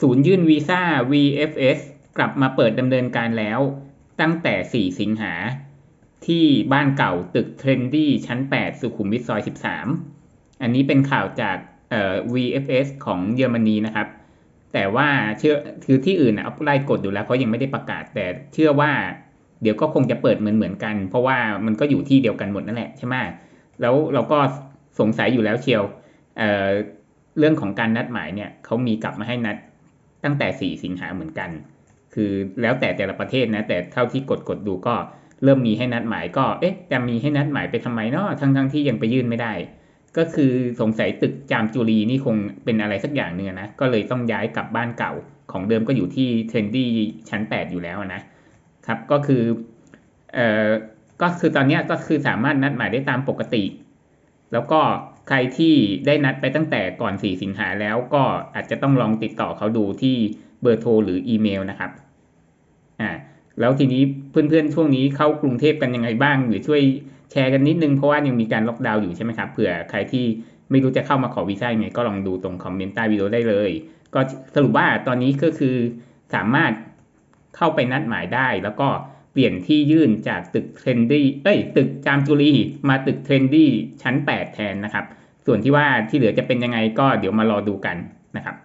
ศูนย์ยื่นวีซ่า VFS กลับมาเปิดดำเนินการแล้ว ตั้งแต่ 4 สิงหา ที่บ้านเก่าตึกเทรนดี้ชั้น 8 สุขุมวิทซอย 13 อันนี้เป็นข่าวจากเอ่อ VFS ของเยอรมนีนะครับ แต่ว่าเชื่อคือที่อื่นนะเอาไล่กดดูแล้วเขายังไม่ได้ประกาศ แต่เชื่อว่าเดี๋ยวก็คงจะเปิดเหมือนเหมือนๆกัน เพราะว่ามันก็อยู่ที่เดียวกันหมดนั่นแหละใช่ไหมแล้วเราก็สงสัยอยู่แล้วเชียวเอ่อเรื่องของการนัดหมายเนี่ยเขามีกลับมาให้นัด ตั้งแต่ 4 สิงหาเหมือนกัน คือแล้วแต่แต่ละประเทศนะ แต่เท่าที่กดกดดูก็เริ่มมีให้นัดหมายก็ เอ๊ะจะมีให้นัดหมายไปทำไมเนาะทั้งทั้งที่ยังไปยื่นไม่ได้ ก็คือสงสัยตึกจามจุรีนี่คงเป็นอะไรสักอย่างหนึ่งอนะ ก็เลยต้องย้ายกลับบ้านเก่า ของเดิมก็อยู่ที่เทรนดี้ชั้น 8 อยู่แล้วนะครับ ก็คือ เอ่อ ก็คือตอนนี้ก็คือสามารถนัดหมายได้ตามปกติ แล้วก็ ใครที่ได้นัดไปตั้งแต่ก่อน 4 สิงหาแล้วก็อาจจะต้องลองติดต่อเขาดูที่เบอร์โทรหรืออีเมลนะครับอ่าแล้วทีนี้เพื่อนๆ ช่วงนี้เข้ากรุงเทพกันยังไงบ้าง หรือช่วยแชร์กันนิดนึง เพราะว่ายังมีการล็อกดาวน์อยู่ใช่ไหมครับเผื่อใครที่ไม่รู้จะเข้ามาขอวีซ่ายังไงก็ลองดูตรงคอมเมนต์ใต้วิดีโอได้เลย ก็สรุปว่าตอนนี้ก็คือสามารถเข้าไปนัดหมายได้แล้วก็ เปลี่ยนที่ยื่นจากตึกเทรนดี้เอ้ยตึกจามจุรีมาตึกเทรนดี้ชั้น 8 แทนนะครับ ส่วนที่ว่าที่เหลือจะเป็นยังไงก็เดี๋ยวมารอดูกันนะครับ